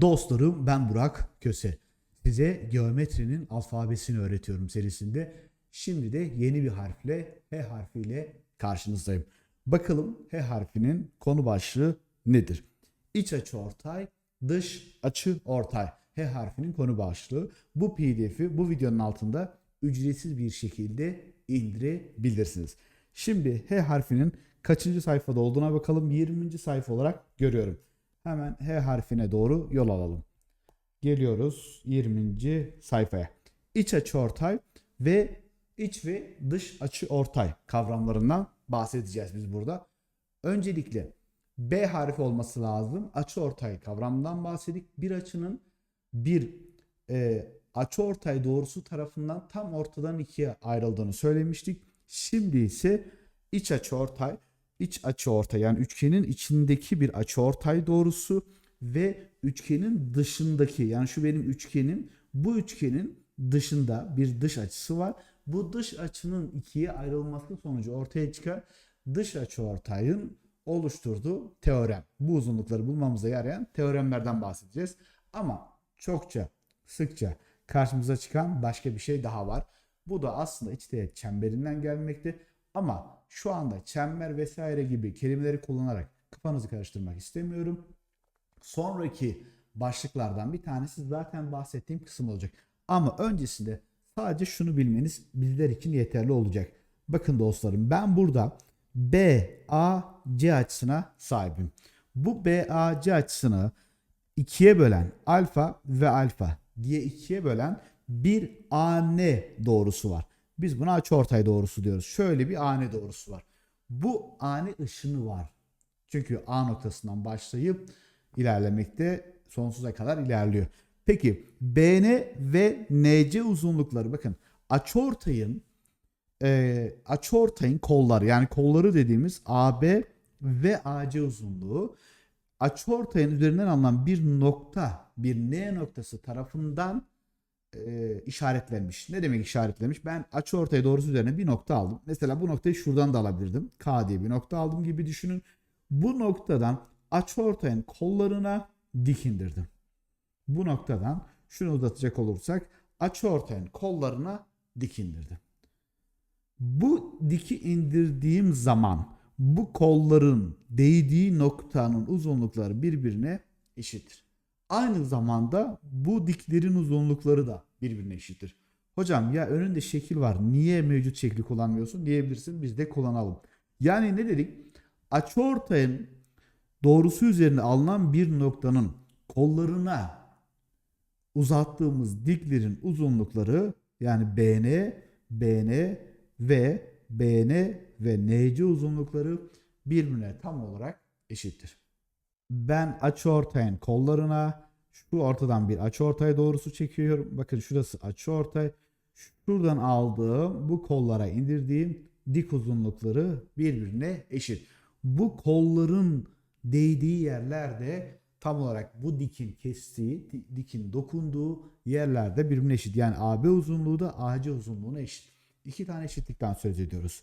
Dostlarım ben Burak Köse. Size geometrinin alfabesini öğretiyorum serisinde. Şimdi de yeni bir harfle H harfiyle karşınızdayım. Bakalım H harfinin konu başlığı nedir? İç açı ortay, dış açı ortay. H harfinin konu başlığı. Bu pdf'i bu videonun altında ücretsiz bir şekilde indirebilirsiniz. Şimdi H harfinin kaçıncı sayfada olduğuna bakalım. 20. sayfa olarak görüyorum. Hemen H harfine doğru yol alalım. Geliyoruz 20. sayfaya. İç açı ortay ve iç ve dış açı ortay kavramlarından bahsedeceğiz biz burada. Öncelikle B harfi olması lazım. Açı ortay kavramından bahsedik. Bir açının bir e, açı ortay doğrusu tarafından tam ortadan ikiye ayrıldığını söylemiştik. Şimdi ise iç açı ortay, iç açı ortay yani üçgenin içindeki bir açı ortay doğrusu ve üçgenin dışındaki yani şu benim üçgenim bu üçgenin dışında bir dış açısı var. Bu dış açının ikiye ayrılması sonucu ortaya çıkan dış açı ortayın oluşturduğu teorem. Bu uzunlukları bulmamıza yarayan teoremlerden bahsedeceğiz. Ama çokça, sıkça karşımıza çıkan başka bir şey daha var. Bu da aslında iç teğet çemberinden gelmekte. Ama şu anda çember vesaire gibi kelimeleri kullanarak kafanızı karıştırmak istemiyorum. Sonraki başlıklardan bir tanesi zaten bahsettiğim kısım olacak. Ama öncesinde sadece şunu bilmeniz bizler için yeterli olacak. Bakın dostlarım ben burada BAC açısına sahibim. Bu BAC açısını ikiye bölen alfa ve alfa diye ikiye bölen bir AN doğrusu var. Biz buna açıortay doğrusu diyoruz. Şöyle bir AN doğrusu var. Bu AN ışını var. Çünkü A noktasından başlayıp ilerlemekte sonsuza kadar ilerliyor. Peki BN ve NC uzunlukları bakın açıortayın e, açıortayın kolları yani kolları dediğimiz AB ve AC uzunluğu açıortayın üzerinden alınan bir nokta, bir N noktası tarafından e, işaretlenmiş. Ne demek işaretlenmiş? Ben açıortay doğrusu üzerine bir nokta aldım. Mesela bu noktayı şuradan da alabilirdim. K diye bir nokta aldım gibi düşünün. Bu noktadan açıortayın kollarına dik indirdim. Bu noktadan şunu uzatacak olursak açıortayın kollarına dik indirdim. Bu diki indirdiğim zaman bu kolların değdiği noktanın uzunlukları birbirine eşittir. Aynı zamanda bu diklerin uzunlukları da birbirine eşittir. Hocam ya önünde şekil var niye mevcut şekli kullanmıyorsun diyebilirsin biz de kullanalım. Yani ne dedik? Açıortayın doğrusu üzerine alınan bir noktanın kollarına uzattığımız diklerin uzunlukları yani BN, BN ve BN ve NC uzunlukları birbirine tam olarak eşittir. Ben açıortayın kollarına şu ortadan bir açıortay doğrusu çekiyorum. Bakın şurası açıortay. Şuradan aldığım bu kollara indirdiğim dik uzunlukları birbirine eşit. Bu kolların değdiği yerlerde tam olarak bu dikin kestiği, di- dikin dokunduğu yerlerde birbirine eşit. Yani AB uzunluğu da AC uzunluğuna eşit. İki tane eşitlikten söz ediyoruz.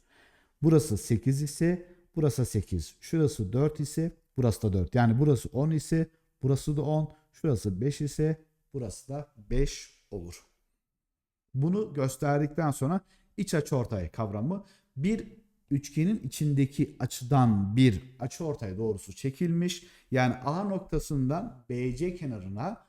Burası 8 ise burası 8. Şurası 4 ise burası da 4. Yani burası 10 ise burası da 10. Şurası 5 ise burası da 5 olur. Bunu gösterdikten sonra iç açıortay kavramı bir üçgenin içindeki açıdan bir açıortay doğrusu çekilmiş. Yani A noktasından BC kenarına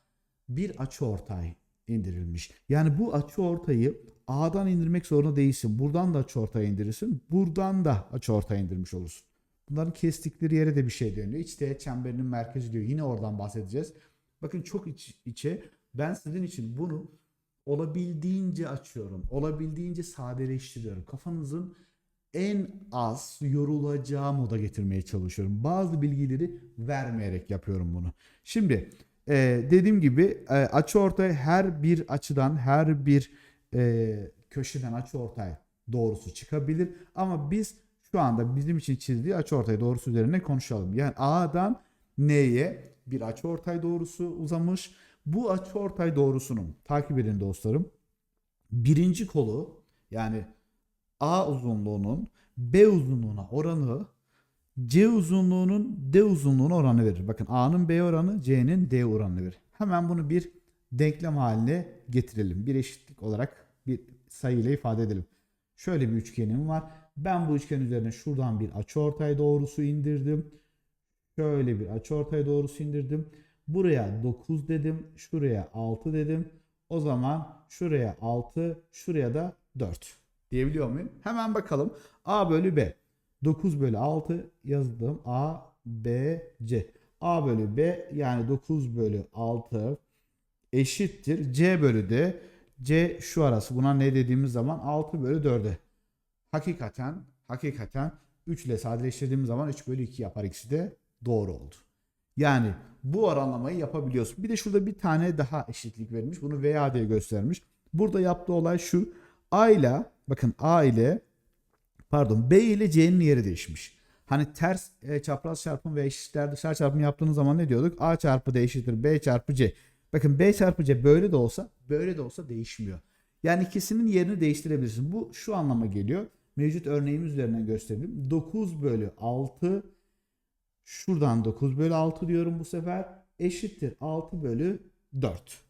bir açıortay indirilmiş. Yani bu açıortayı A'dan indirmek zorunda değilsin. Buradan da açıortay indirirsin. Buradan da açıortay indirmiş olursun. Bunların kestikleri yere de bir şey dönüyor. İç teğet çemberinin merkezi diyor. Yine oradan bahsedeceğiz. Bakın çok iç, içe. Ben sizin için bunu olabildiğince açıyorum. Olabildiğince sadeleştiriyorum. Kafanızın en az yorulacağı moda getirmeye çalışıyorum. Bazı bilgileri vermeyerek yapıyorum bunu. Şimdi e, dediğim gibi e, açı ortay her bir açıdan her bir e, köşeden açı ortay doğrusu çıkabilir. Ama biz şu anda bizim için çizdiği açı ortay doğrusu üzerine konuşalım. Yani A'dan N'ye bir açı ortay doğrusu uzamış. Bu açı ortay doğrusunun takip edin dostlarım. Birinci kolu yani A uzunluğunun B uzunluğuna oranı C uzunluğunun D uzunluğuna oranı verir. Bakın A'nın B oranı C'nin D oranını verir. Hemen bunu bir denklem haline getirelim. Bir eşitlik olarak bir sayıyla ifade edelim. Şöyle bir üçgenim var. Ben bu üçgen üzerine şuradan bir açıortay doğrusu indirdim. Şöyle bir açıortay doğrusu indirdim. Buraya 9 dedim. Şuraya 6 dedim. O zaman şuraya 6, şuraya da 4 diyebiliyor muyum? Hemen bakalım. A bölü B. 9 bölü 6 yazdım. A, B, C. A bölü B yani 9 bölü 6 eşittir. C bölü D. C şu arası. Buna ne dediğimiz zaman 6 bölü 4'e. Hakikaten, hakikaten 3 ile sadeleştirdiğimiz zaman 3 bölü 2 yapar. İkisi de doğru oldu. Yani bu oranlamayı yapabiliyorsun. Bir de şurada bir tane daha eşitlik verilmiş. Bunu veya diye göstermiş. Burada yaptığı olay şu. A ile bakın A ile pardon B ile C'nin yeri değişmiş. Hani ters e, çapraz çarpım ve eşitler dışarı çarpım yaptığınız zaman ne diyorduk? A çarpı D eşittir B çarpı C. Bakın B çarpı C böyle de olsa böyle de olsa değişmiyor. Yani ikisinin yerini değiştirebilirsin. Bu şu anlama geliyor. Mevcut örneğimiz üzerinden gösterelim. 9 bölü 6 şuradan 9 bölü 6 diyorum bu sefer eşittir 6 bölü 4.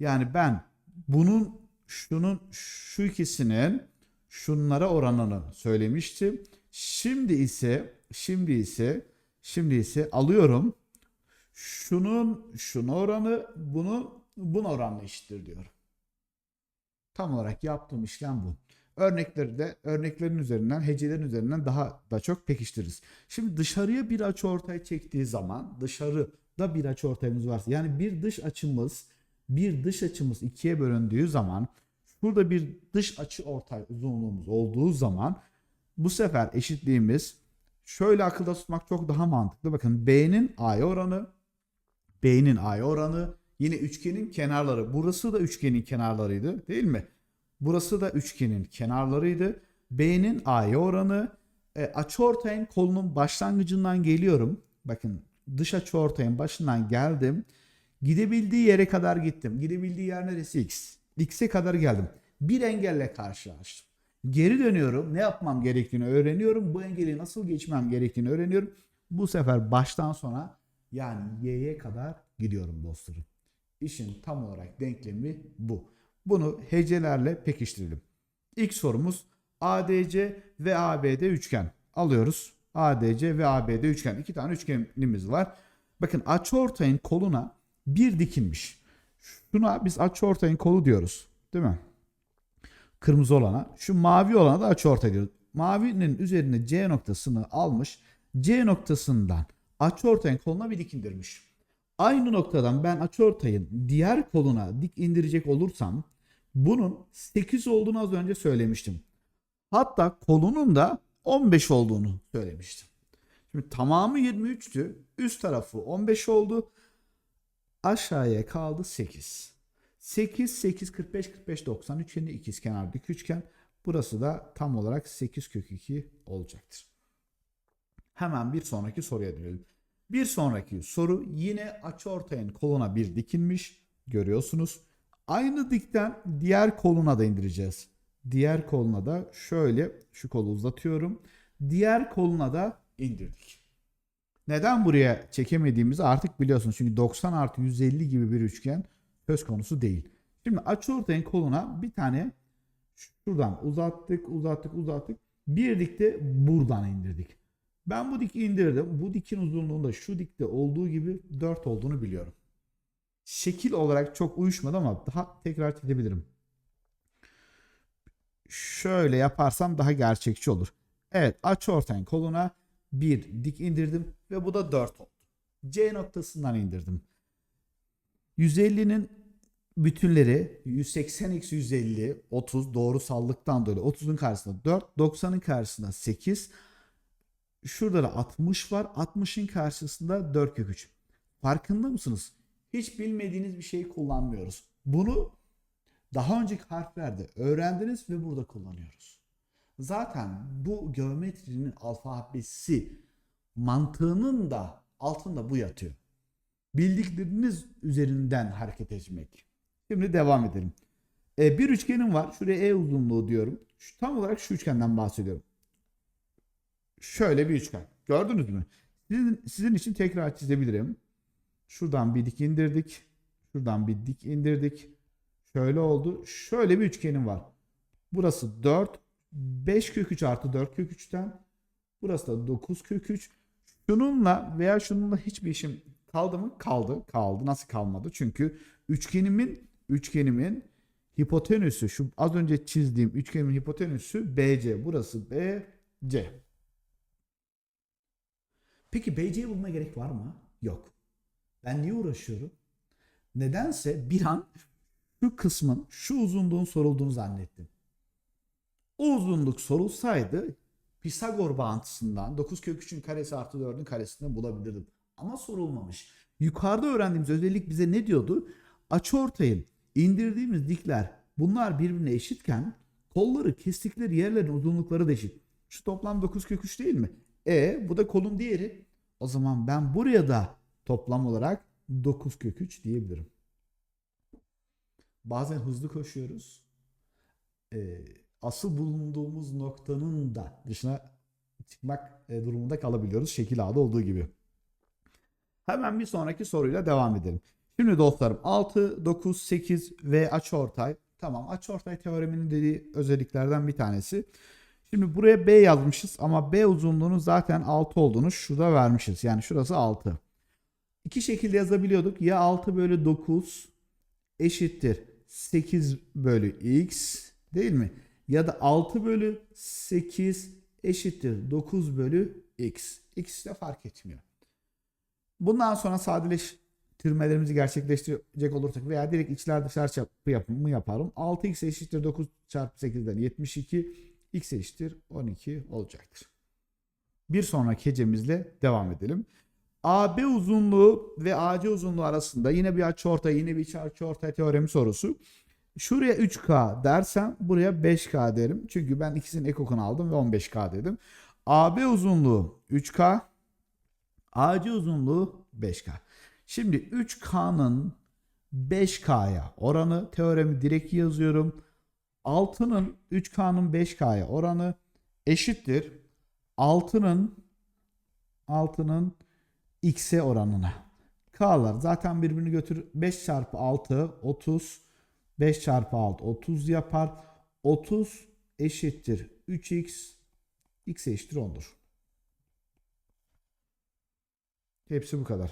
Yani ben bunun şunun şu ikisinin şunlara oranını söylemiştim. Şimdi ise şimdi ise şimdi ise alıyorum. Şunun şuna oranı bunu buna oranla eşittir diyorum. Tam olarak yaptığım işlem bu. Örnekleri de örneklerin üzerinden, hecelerin üzerinden daha da çok pekiştiririz. Şimdi dışarıya bir açı ortaya çektiği zaman dışarıda bir açı ortayımız varsa yani bir dış açımız bir dış açımız ikiye bölündüğü zaman burada bir dış açı ortay uzunluğumuz olduğu zaman bu sefer eşitliğimiz şöyle akılda tutmak çok daha mantıklı. Bakın B'nin A'ya oranı B'nin A'ya oranı yine üçgenin kenarları. Burası da üçgenin kenarlarıydı değil mi? Burası da üçgenin kenarlarıydı. B'nin A'ya oranı e, açıortayın kolunun başlangıcından geliyorum. Bakın dış açıortayın başından geldim. Gidebildiği yere kadar gittim. Gidebildiği yer neresi? X. X'e kadar geldim. Bir engelle karşılaştım. Geri dönüyorum. Ne yapmam gerektiğini öğreniyorum. Bu engeli nasıl geçmem gerektiğini öğreniyorum. Bu sefer baştan sona yani Y'ye kadar gidiyorum dostlarım. İşin tam olarak denklemi bu. Bunu hecelerle pekiştirelim. İlk sorumuz ADC ve ABD üçgen. Alıyoruz. ADC ve ABD üçgen. İki tane üçgenimiz var. Bakın açıortayın koluna bir dikilmiş. Şuna biz açıortayın kolu diyoruz. Değil mi? Kırmızı olana. Şu mavi olana da açıortay diyoruz. Mavinin üzerine C noktasını almış. C noktasından açıortayın koluna bir dik indirmiş. Aynı noktadan ben açıortayın diğer koluna dik indirecek olursam bunun 8 olduğunu az önce söylemiştim. Hatta kolunun da 15 olduğunu söylemiştim. Şimdi tamamı 23'tü. Üst tarafı 15 oldu. Aşağıya kaldı 8. 8, 8, 45, 45, 90 üçgeni ikizkenar dik üçgen. Burası da tam olarak 8 kök 2 olacaktır. Hemen bir sonraki soruya dönelim. Bir sonraki soru yine açıortayın koluna bir dikilmiş. Görüyorsunuz. Aynı dikten diğer koluna da indireceğiz. Diğer koluna da şöyle şu kolu uzatıyorum. Diğer koluna da indirdik. Neden buraya çekemediğimizi artık biliyorsunuz. Çünkü 90 artı 150 gibi bir üçgen söz konusu değil. Şimdi açıortayın koluna bir tane şuradan uzattık, uzattık, uzattık. Bir dikte buradan indirdik. Ben bu diki indirdim. Bu dikin uzunluğunda şu dikte olduğu gibi 4 olduğunu biliyorum. Şekil olarak çok uyuşmadı ama daha tekrar edebilirim. Şöyle yaparsam daha gerçekçi olur. Evet açıortayın koluna bir dik indirdim ve bu da 4 oldu. C noktasından indirdim. 150'nin bütünleri 180 eksi 150 30 doğru sallıktan dolayı 30'un karşısında 4 90'ın karşısında 8 şurada da 60 var 60'ın karşısında 4 kök 3 farkında mısınız? Hiç bilmediğiniz bir şeyi kullanmıyoruz. Bunu daha önceki harflerde öğrendiniz ve burada kullanıyoruz. Zaten bu geometrinin alfabesi mantığının da altında bu yatıyor. Bildikleriniz üzerinden hareket etmek. Şimdi devam edelim. E, bir üçgenim var. Şuraya E uzunluğu diyorum. Şu, tam olarak şu üçgenden bahsediyorum. Şöyle bir üçgen. Gördünüz mü? Sizin, sizin için tekrar çizebilirim. Şuradan bir dik indirdik. Şuradan bir dik indirdik. Şöyle oldu. Şöyle bir üçgenim var. Burası 4. 5 kök 3 artı 4 kök 3'ten. Burası da 9 kök 3. Şununla veya şununla hiçbir işim kaldı mı? Kaldı. Kaldı. Nasıl kalmadı? Çünkü üçgenimin üçgenimin hipotenüsü şu az önce çizdiğim üçgenimin hipotenüsü BC. Burası BC. Peki BC'yi bulmaya gerek var mı? Yok. Ben niye uğraşıyorum? Nedense bir an şu kısmın şu uzunluğun sorulduğunu zannettim. O uzunluk sorulsaydı Pisagor bağıntısından 9 kök 3'ün karesi artı 4'ün karesinden bulabilirdim. Ama sorulmamış. Yukarıda öğrendiğimiz özellik bize ne diyordu? Açıortayın indirdiğimiz dikler bunlar birbirine eşitken kolları kestikleri yerlerin uzunlukları da eşit. Şu toplam 9 kök 3 değil mi? E bu da kolun diğeri. O zaman ben buraya da toplam olarak 9 kök 3 diyebilirim. Bazen hızlı koşuyoruz. Ee, asıl bulunduğumuz noktanın da dışına çıkmak e, durumunda kalabiliyoruz. Şekil A'da olduğu gibi. Hemen bir sonraki soruyla devam edelim. Şimdi dostlarım 6, 9, 8 ve açıortay. Tamam açıortay teoreminin dediği özelliklerden bir tanesi. Şimdi buraya B yazmışız ama B uzunluğunun zaten 6 olduğunu şurada vermişiz. Yani şurası 6. İki şekilde yazabiliyorduk. Ya 6 bölü 9 eşittir 8 bölü x değil mi? Ya da 6 bölü 8 eşittir 9 bölü x. X de fark etmiyor. Bundan sonra sadeleştirmelerimizi gerçekleştirecek olursak veya direkt içler dışlar çarpı yapımı yaparım. 6x eşittir 9 çarpı 8'den 72 x eşittir 12 olacaktır. Bir sonraki hecemizle devam edelim. AB uzunluğu ve AC uzunluğu arasında yine bir açıortay yine bir açıortay teoremi sorusu. Şuraya 3K dersem buraya 5K derim. Çünkü ben ikisinin ekokunu aldım ve 15K dedim. AB uzunluğu 3K. AC uzunluğu 5K. Şimdi 3K'nın 5K'ya oranı teoremi direkt yazıyorum. 6'nın 3K'nın 5K'ya oranı eşittir. 6'nın 6'nın X'e oranına. K'lar zaten birbirini götür. 5 çarpı 6 30. 5 çarpı 6 30 yapar. 30 eşittir 3x. X eşittir 10'dur. Hepsi bu kadar.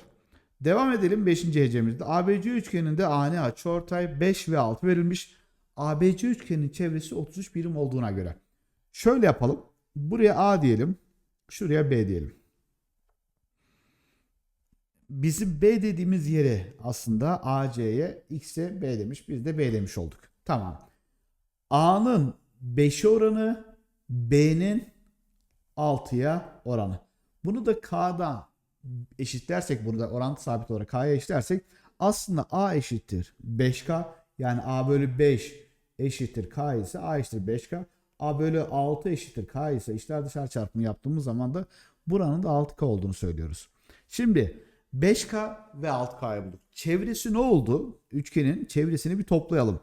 Devam edelim 5. hecemizde. ABC üçgeninde ani açıortay 5 ve 6 verilmiş. ABC üçgenin çevresi 33 birim olduğuna göre. Şöyle yapalım. Buraya A diyelim. Şuraya B diyelim. Bizim B dediğimiz yere aslında AC'ye X'e B demiş. Biz de B demiş olduk. Tamam. A'nın 5'e oranı B'nin 6'ya oranı. Bunu da K'dan eşitlersek bunu da orantı sabit olarak K'ya eşitlersek aslında A eşittir 5K yani A bölü 5 eşittir K ise A eşittir 5K. A bölü 6 eşittir K ise içler dışarı çarpımı yaptığımız zaman da buranın da 6K olduğunu söylüyoruz. Şimdi 5K ve 6K'yı bulduk. Çevresi ne oldu? Üçgenin çevresini bir toplayalım.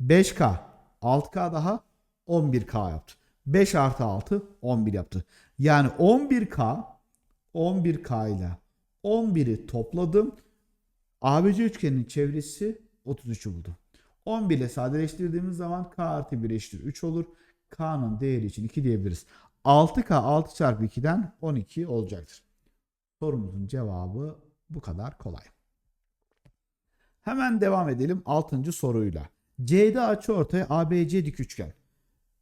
5K, 6K daha 11K yaptı. 5 artı 6 11 yaptı. Yani 11K 11K ile 11'i topladım. ABC üçgeninin çevresi 33'ü buldu. 11 ile sadeleştirdiğimiz zaman K artı 1 eşittir 3 olur. K'nın değeri için 2 diyebiliriz. 6K 6 çarpı 2'den 12 olacaktır. Sorumuzun cevabı bu kadar kolay. Hemen devam edelim 6. soruyla. C'de açıortay ABC dik üçgen.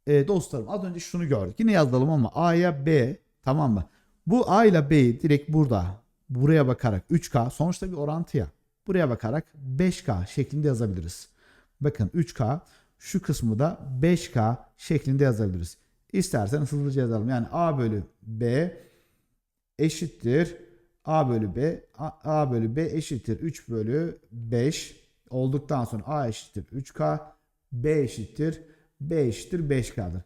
E, dostlarım az önce şunu gördük. Yine yazalım ama A'ya B tamam mı? Bu A ile B'yi direkt burada buraya bakarak 3K sonuçta bir orantıya buraya bakarak 5K şeklinde yazabiliriz. Bakın 3K şu kısmı da 5K şeklinde yazabiliriz. İsterseniz hızlıca yazalım. Yani A bölü B eşittir A bölü B A, A bölü B eşittir 3 bölü 5 olduktan sonra A eşittir 3K B eşittir B eşittir 5K'dır.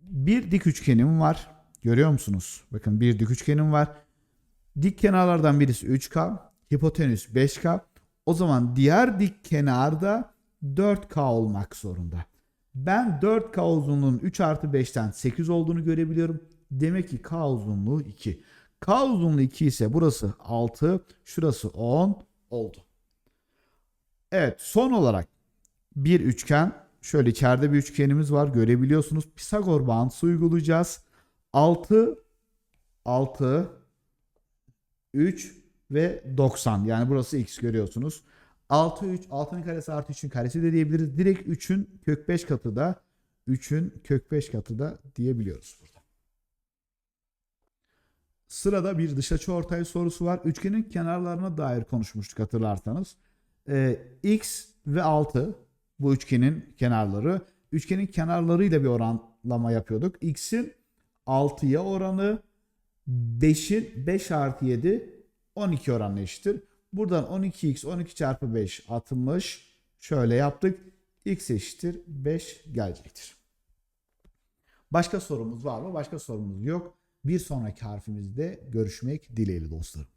Bir dik üçgenim var. Görüyor musunuz? Bakın bir dik üçgenim var. Dik kenarlardan birisi 3K. Hipotenüs 5K. O zaman diğer dik kenarda 4K olmak zorunda. Ben 4K uzunluğunun 3 artı 5'ten 8 olduğunu görebiliyorum. Demek ki K uzunluğu 2. K uzunluğu 2 ise burası 6, şurası 10 oldu. Evet son olarak bir üçgen. Şöyle içeride bir üçgenimiz var görebiliyorsunuz. Pisagor bağıntısı uygulayacağız. 6, 6, 3 ve 90. Yani burası x görüyorsunuz. 6, 3, 6'nın karesi artı 3'ün karesi de diyebiliriz. Direkt 3'ün kök 5 katı da 3'ün kök 5 katı da diyebiliyoruz. Sırada bir dış açı ortay sorusu var. Üçgenin kenarlarına dair konuşmuştuk hatırlarsanız. Ee, x ve 6 bu üçgenin kenarları. Üçgenin kenarlarıyla bir oranlama yapıyorduk. x'in 6'ya oranı 5'in 5 artı 7 12 oranına eşittir. Buradan 12x 12 çarpı 5 60. Şöyle yaptık. x eşittir 5 gelecektir. Başka sorumuz var mı? Başka sorumuz yok. Bir sonraki harfimizde görüşmek dileğiyle dostlarım.